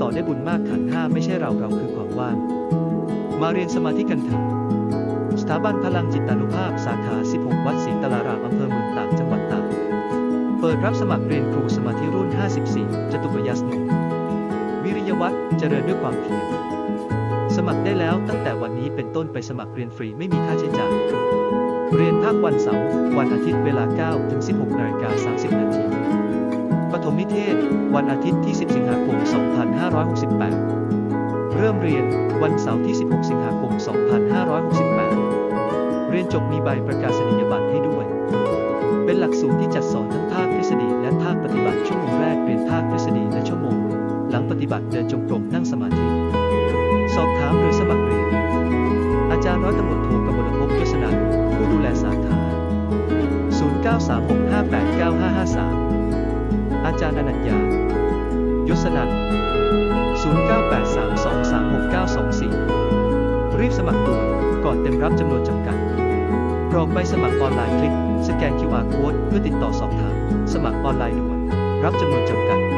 ต่อได้บุญมากขันห้าไม่ใช่เราเราคือความว่าง มาเรียนสมาธิกันเถอะสถาบันพลังจิตานุภาพสาขา 16 วัดศรีตลารามอำเภอเมืองตากจังหวัดตากเปิดรับสมัครเรียนครูสมาธิรุ่น 54 จตุปยัสโนวิริยวัตรเจริญด้วยความเพียรสมัครได้แล้วตั้งแต่วันนี้เป็นต้นไปสมัครเรียนฟรีไม่มีค่าใช้จ่าย เรียนภาควันเสาร์วันอาทิตย์เวลา 9 ถึง 16 นาฬิกา 30 นาทีปฐมนิเทศ วันอาทิตย์ที่ 10 สิงหาคม 2568 เริ่มเรียนวันเสาร์ที่ 16 สิงหาคม 2568 เรียนจบมีใบประกาศนียบัตรให้ด้วย เป็นหลักสูตรที่จัดสอนทั้งภาคทฤษฎีและภาคปฏิบัติชั่วโมงแรกเรียนภาคทฤษฎีและชั่วโมง หลังปฏิบัติเดินจงกรมนั่งสมาธิ สอบถามหรือสมัครเรียน อาจารย์ร้อยตำรวจโทกมลภพยศนันผู้ดูแลสาขา 0936589553 อาจารย์อนัญญายศนัน ก่อนเต็มรับจำนวนจำกัดกรอกใบสมัครออนไลน์คลิก สแกน QR Code เพื่อติดต่อสอบถาม สมัครออนไลน์ด่วน รับจำนวนจำกัด